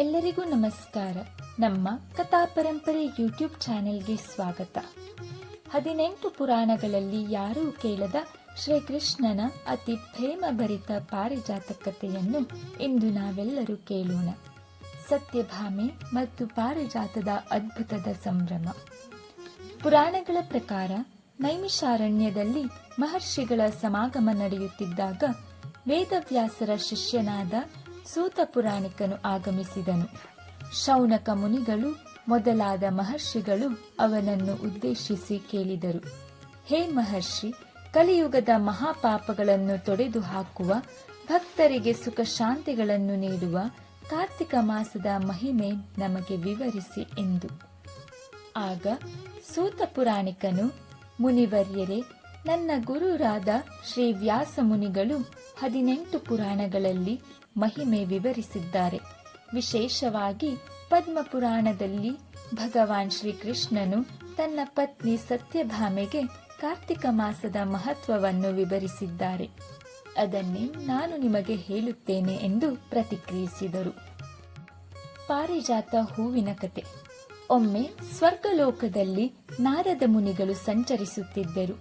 ಎಲ್ಲರಿಗೂ ನಮಸ್ಕಾರ. ನಮ್ಮ ಕಥಾ ಪರಂಪರೆ ಯೂಟ್ಯೂಬ್ ಚಾನೆಲ್ಗೆ ಸ್ವಾಗತ. ಹದಿನೆಂಟು ಪುರಾಣಗಳಲ್ಲಿ ಯಾರೂ ಕೇಳದ ಶ್ರೀಕೃಷ್ಣನ ಅತಿ ಪ್ರೇಮಭರಿತ ಪಾರಿಜಾತ ಕಥೆಯನ್ನು ಇಂದು ನಾವೆಲ್ಲರೂ ಕೇಳೋಣ. ಸತ್ಯಭಾಮೆ ಮತ್ತು ಪಾರಿಜಾತದ ಅದ್ಭುತದ ಸಂಭ್ರಮ. ಪುರಾಣಗಳ ಪ್ರಕಾರ ನೈಮಿಷಾರಣ್ಯದಲ್ಲಿ ಮಹರ್ಷಿಗಳ ಸಮಾಗಮ ನಡೆಯುತ್ತಿದ್ದಾಗ ವೇದವ್ಯಾಸರ ಶಿಷ್ಯನಾದ ಸೂತ ಪುರಾಣಿಕನು ಆಗಮಿಸಿದನು. ಶೌನಕ ಮುನಿಗಳು, ಮೊದಲಾದ ಮಹರ್ಷಿಗಳು ಅವನನ್ನು ಉದ್ದೇಶಿಸಿ ಕೇಳಿದರು. ಹೇ ಮಹರ್ಷಿ, ಕಲಿಯುಗದ ಮಹಾಪಾಪಗಳನ್ನು ತೊಡೆದು ಹಾಕುವ ಭಕ್ತರಿಗೆ ಸುಖ ಶಾಂತಿಗಳನ್ನು ನೀಡುವ ಕಾರ್ತಿಕ ಮಾಸದ ಮಹಿಮೆ ನಮಗೆ ವಿವರಿಸಿ ಎಂದು. ಆಗ ಸೂತ ಪುರಾಣಿಕನು, ಮುನಿವರ್ಯರೇ, ನನ್ನ ಗುರುರಾದ ಶ್ರೀ ವ್ಯಾಸ ಮುನಿಗಳು ಹದಿನೆಂಟು ಪುರಾಣಗಳಲ್ಲಿ ಮಹಿಮೆ ವಿವರಿಸಿದ್ದಾರೆ. ವಿಶೇಷವಾಗಿ ಪದ್ಮಪುರಾಣದಲ್ಲಿ ಭಗವಾನ್ ಶ್ರೀಕೃಷ್ಣನು ತನ್ನ ಪತ್ನಿ ಸತ್ಯಭಾಮೆಗೆ ಕಾರ್ತಿಕ ಮಾಸದ ಮಹತ್ವವನ್ನು ವಿವರಿಸಿದ್ದಾರೆ. ಅದನ್ನೇ ನಾನು ನಿಮಗೆ ಹೇಳುತ್ತೇನೆ ಎಂದು ಪ್ರತಿಕ್ರಿಯಿಸಿದರು. ಪಾರಿಜಾತ ಹೂವಿನ ಕತೆ. ಒಮ್ಮೆ ಸ್ವರ್ಗಲೋಕದಲ್ಲಿ ನಾರದ ಮುನಿಗಳು ಸಂಚರಿಸುತ್ತಿದ್ದರು.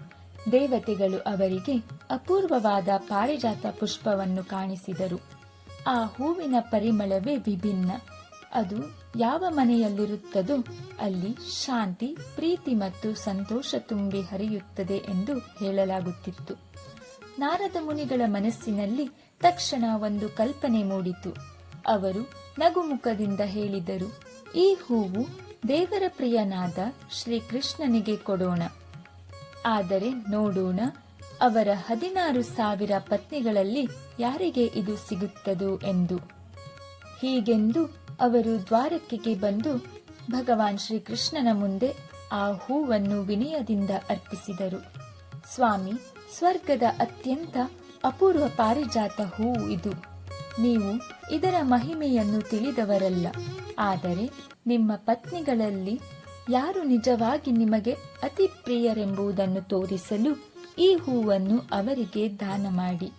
ದೇವತೆಗಳು ಅವರಿಗೆ ಅಪೂರ್ವವಾದ ಪಾರಿಜಾತ ಪುಷ್ಪವನ್ನು ಕಾಣಿಸಿದರು. ಆ ಹೂವಿನ ಪರಿಮಳವೇ ವಿಭಿನ್ನ. ಅದು ಯಾವ ಮನೆಯಲ್ಲಿರುತ್ತದೋ ಅಲ್ಲಿ ಶಾಂತಿ, ಪ್ರೀತಿ ಮತ್ತು ಸಂತೋಷ ತುಂಬಿ ಹರಿಯುತ್ತದೆ ಎಂದು ಹೇಳಲಾಗುತ್ತಿತ್ತು. ನಾರದ ಮುನಿಗಳ ಮನಸ್ಸಿನಲ್ಲಿ ತಕ್ಷಣ ಒಂದು ಕಲ್ಪನೆ ಮೂಡಿತು. ಅವರು ನಗುಮುಖದಿಂದ ಹೇಳಿದರು, ಈ ಹೂವು ದೇವರ ಪ್ರಿಯನಾದ ಶ್ರೀಕೃಷ್ಣನಿಗೆ ಕೊಡೋಣ. ಆದರೆ ನೋಡೋಣ ಅವರ ಹದಿನಾರು ಸಾವಿರ ಪತ್ನಿಗಳಲ್ಲಿ ಯಾರಿಗೆ ಇದು ಸಿಗುತ್ತದೋ ಎಂದು. ಹೀಗೆಂದು ಅವರು ದ್ವಾರಕೆಗೆ ಬಂದು ಭಗವಾನ್ ಶ್ರೀಕೃಷ್ಣನ ಮುಂದೆ ಆ ಹೂವನ್ನು ವಿನಯದಿಂದ ಅರ್ಪಿಸಿದರು. ಸ್ವಾಮಿ, ಸ್ವರ್ಗದ ಅತ್ಯಂತ ಅಪೂರ್ವ ಪಾರಿಜಾತ ಹೂವು ಇದು. ನೀವು ಇದರ ಮಹಿಮೆಯನ್ನು ತಿಳಿದವರಲ್ಲ. ಆದರೆ ನಿಮ್ಮ ಪತ್ನಿಗಳಲ್ಲಿ ಯಾರು ನಿಜವಾಗಿ ನಿಮಗೆ ಅತಿ ಪ್ರಿಯರೆಂಬುದನ್ನು ತೋರಿಸಲು ಈ ಹೂವನ್ನು ಅವರಿಗೆ ದಾನ ಮಾಡಿ.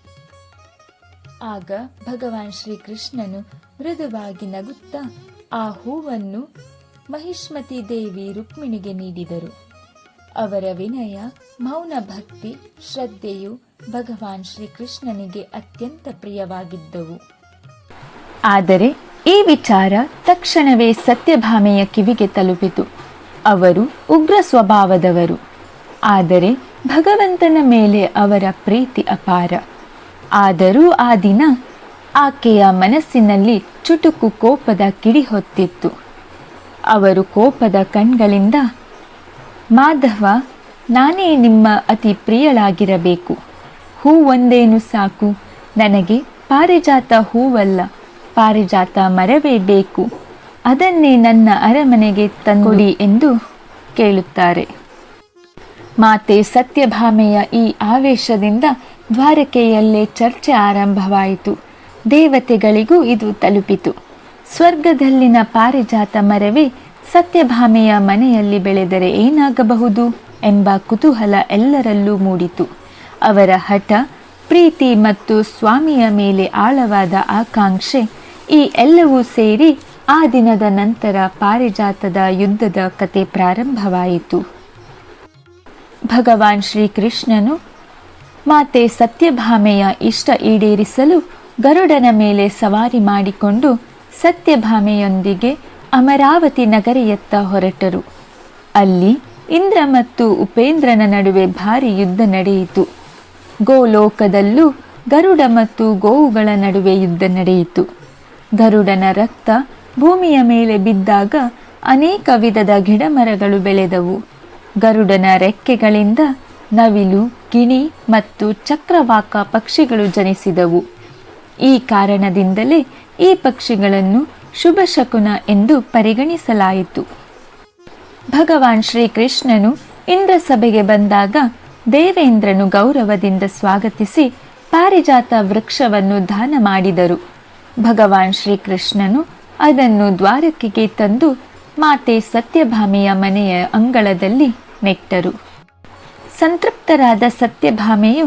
ಆಗ ಭಗವಾನ್ ಶ್ರೀಕೃಷ್ಣನು ಮೃದುವಾಗಿ ನಗುತ್ತಾ ಆ ಹೂವನ್ನು ಮಹಿಷ್ಮತಿ ದೇವಿ ರುಕ್ಮಿಣಿಗೆ ನೀಡಿದರು. ಅವರ ವಿನಯ, ಮೌನ ಭಕ್ತಿ, ಶ್ರದ್ಧೆಯು ಭಗವಾನ್ ಶ್ರೀಕೃಷ್ಣನಿಗೆ ಅತ್ಯಂತ ಪ್ರಿಯವಾಗಿದ್ದವು. ಆದರೆ ಈ ವಿಚಾರ ತಕ್ಷಣವೇ ಸತ್ಯಭಾಮೆಯ ಕಿವಿಗೆ ತಲುಪಿತು. ಅವರು ಉಗ್ರ ಸ್ವಭಾವದವರು. ಆದರೆ ಭಗವಂತನ ಮೇಲೆ ಅವರ ಪ್ರೀತಿ ಅಪಾರ. ಆದರೂ ಆ ದಿನ ಆಕೆಯ ಮನಸ್ಸಿನಲ್ಲಿ ಚುಟುಕು ಕೋಪದ ಕಿಡಿ ಹೊತ್ತಿತ್ತು. ಅವರು ಕೋಪದ ಕಣ್ಗಳಿಂದ, ಮಾಧವ, ನಾನೇ ನಿಮ್ಮ ಅತಿ ಪ್ರಿಯಳಾಗಿರಬೇಕು. ಹೂ ಒಂದೇನು ಸಾಕು? ನನಗೆ ಪಾರಿಜಾತ ಹೂವಲ್ಲ. ಪಾರಿಜಾತ ಮರವೇ ಬೇಕು. ಅದನ್ನೇ ನನ್ನ ಅರಮನೆಗೆ ತಂಗೊಡಿ ಎಂದು ಕೇಳುತ್ತಾರೆ. ಮಾತೆ ಸತ್ಯಭಾಮೆಯ ಈ ಆವೇಶದಿಂದ ದ್ವಾರಕೆಯಲ್ಲೇ ಚರ್ಚೆ ಆರಂಭವಾಯಿತು. ದೇವತೆಗಳಿಗೂ ಇದು ತಲುಪಿತು. ಸ್ವರ್ಗದಲ್ಲಿನ ಪಾರಿಜಾತ ಮರವೇ ಸತ್ಯಭಾಮೆಯ ಮನೆಯಲ್ಲಿ ಬೆಳೆದರೆ ಏನಾಗಬಹುದು ಎಂಬ ಕುತೂಹಲ ಎಲ್ಲರಲ್ಲೂ ಮೂಡಿತು. ಅವರ ಹಠ, ಪ್ರೀತಿ ಮತ್ತು ಸ್ವಾಮಿಯ ಮೇಲೆ ಆಳವಾದ ಆಕಾಂಕ್ಷೆ ಈ ಎಲ್ಲವೂ ಸೇರಿ ಆ ದಿನದ ನಂತರ ಪಾರಿಜಾತದ ಯುದ್ಧದ ಕತೆ ಪ್ರಾರಂಭವಾಯಿತು. ಭಗವಾನ್ ಶ್ರೀಕೃಷ್ಣನು ಮಾತೆ ಸತ್ಯಭಾಮೆಯ ಇಷ್ಟ ಈಡೇರಿಸಲು ಗರುಡನ ಮೇಲೆ ಸವಾರಿ ಮಾಡಿಕೊಂಡು ಸತ್ಯಭಾಮೆಯೊಂದಿಗೆ ಅಮರಾವತಿ ನಗರಿಯತ್ತ ಹೊರಟರು. ಅಲ್ಲಿ ಇಂದ್ರ ಮತ್ತು ಉಪೇಂದ್ರನ ನಡುವೆ ಭಾರಿ ಯುದ್ಧ ನಡೆಯಿತು. ಗೋಲೋಕದಲ್ಲೂ ಗರುಡ ಮತ್ತು ಗೋವುಗಳ ನಡುವೆ ಯುದ್ಧ ನಡೆಯಿತು. ಗರುಡನ ರಕ್ತ ಭೂಮಿಯ ಮೇಲೆ ಬಿದ್ದಾಗ ಅನೇಕ ವಿಧದ ಗಿಡಮರಗಳು ಬೆಳೆದವು. ಗರುಡನ ರೆಕ್ಕೆಗಳಿಂದ ನವಿಲು, ಗಿಣಿ ಮತ್ತು ಚಕ್ರವಾಕ ಪಕ್ಷಿಗಳು ಜನಿಸಿದವು. ಈ ಕಾರಣದಿಂದಲೇ ಈ ಪಕ್ಷಿಗಳನ್ನು ಶುಭ ಶಕುನ ಎಂದು ಪರಿಗಣಿಸಲಾಯಿತು. ಭಗವಾನ್ ಶ್ರೀಕೃಷ್ಣನು ಇಂದ್ರ ಸಭೆಗೆ ಬಂದಾಗ ದೇವೇಂದ್ರನು ಗೌರವದಿಂದ ಸ್ವಾಗತಿಸಿ ಪಾರಿಜಾತ ವೃಕ್ಷವನ್ನು ದಾನ ಮಾಡಿದರು. ಭಗವಾನ್ ಶ್ರೀಕೃಷ್ಣನು ಅದನ್ನು ದ್ವಾರಕೆಗೆ ತಂದು ಮಾತೆ ಸತ್ಯಭಾಮಿಯ ಮನೆಯ ಅಂಗಳದಲ್ಲಿ ನೆಟ್ಟರು. ಸಂತೃಪ್ತರಾದ ಸತ್ಯಭಾಮೆಯು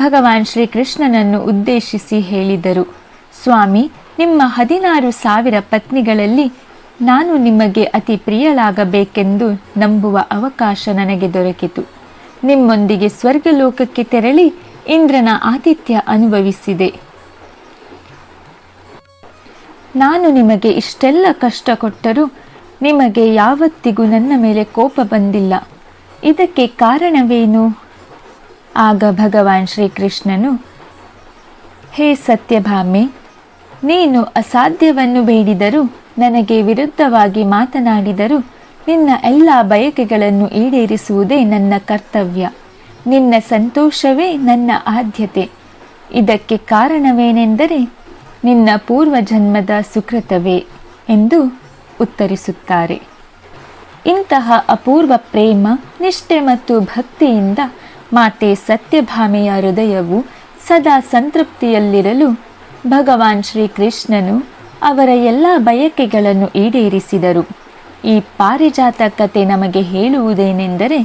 ಭಗವಾನ್ ಶ್ರೀಕೃಷ್ಣನನ್ನು ಉದ್ದೇಶಿಸಿ ಹೇಳಿದರು, ಸ್ವಾಮಿ, ನಿಮ್ಮ ಹದಿನಾರು ಸಾವಿರ ಪತ್ನಿಗಳಲ್ಲಿ ನಾನು ನಿಮಗೆ ಅತಿ ಪ್ರಿಯಳಾಗಬೇಕೆಂದು ನಂಬುವ ಅವಕಾಶ ನನಗೆ ದೊರಕಿತು. ನಿಮ್ಮೊಂದಿಗೆ ಸ್ವರ್ಗಲೋಕಕ್ಕೆ ತೆರಳಿ ಇಂದ್ರನ ಆತಿಥ್ಯ ಅನುಭವಿಸಿದೆ. ನಾನು ನಿಮಗೆ ಇಷ್ಟೆಲ್ಲ ಕಷ್ಟ ಕೊಟ್ಟರೂ ನಿಮಗೆ ಯಾವತ್ತಿಗೂ ನನ್ನ ಮೇಲೆ ಕೋಪ ಬಂದಿಲ್ಲ. ಇದಕ್ಕೆ ಕಾರಣವೇನು? ಆಗ ಭಗವಾನ್ ಶ್ರೀಕೃಷ್ಣನು, ಹೇ ಸತ್ಯಭಾಮೆ, ನೀನು ಅಸಾಧ್ಯವನ್ನು ಬೇಡಿದರೂ, ನನಗೆ ವಿರುದ್ಧವಾಗಿ ಮಾತನಾಡಿದರೂ, ನಿನ್ನ ಎಲ್ಲ ಬಯಕೆಗಳನ್ನು ಈಡೇರಿಸುವುದೇ ನನ್ನ ಕರ್ತವ್ಯ. ನಿನ್ನ ಸಂತೋಷವೇ ನನ್ನ ಆದ್ಯತೆ. ಇದಕ್ಕೆ ಕಾರಣವೇನೆಂದರೆ, ನಿನ್ನ ಪೂರ್ವಜನ್ಮದ ಸುಕೃತವೇ ಎಂದು ಉತ್ತರಿಸುತ್ತಾರೆ. ಇಂತಹ ಅಪೂರ್ವ ಪ್ರೇಮ, ನಿಷ್ಠೆ ಮತ್ತು ಭಕ್ತಿಯಿಂದ ಮಾತೆ ಸತ್ಯಭಾಮೆಯ ಹೃದಯವು ಸದಾ ಸಂತೃಪ್ತಿಯಲ್ಲಿರಲು ಭಗವಾನ್ ಶ್ರೀಕೃಷ್ಣನು ಅವರ ಎಲ್ಲ ಬಯಕೆಗಳನ್ನು ಈಡೇರಿಸಿದರು. ಈ ಪಾರಿಜಾತ ಕತೆ ನಮಗೆ ಹೇಳುವುದೇನೆಂದರೆ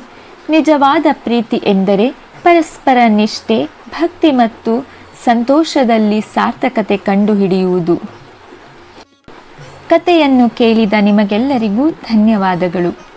ನಿಜವಾದ ಪ್ರೀತಿ ಎಂದರೆ ಪರಸ್ಪರ ನಿಷ್ಠೆ, ಭಕ್ತಿ ಮತ್ತು ಸಂತೋಷದಲ್ಲಿ ಸಾರ್ಥಕತೆ ಕಂಡುಹಿಡಿಯುವುದು. ಕಥೆಯನ್ನು ಕೇಳಿದ ನಿಮಗೆಲ್ಲರಿಗೂ ಧನ್ಯವಾದಗಳು.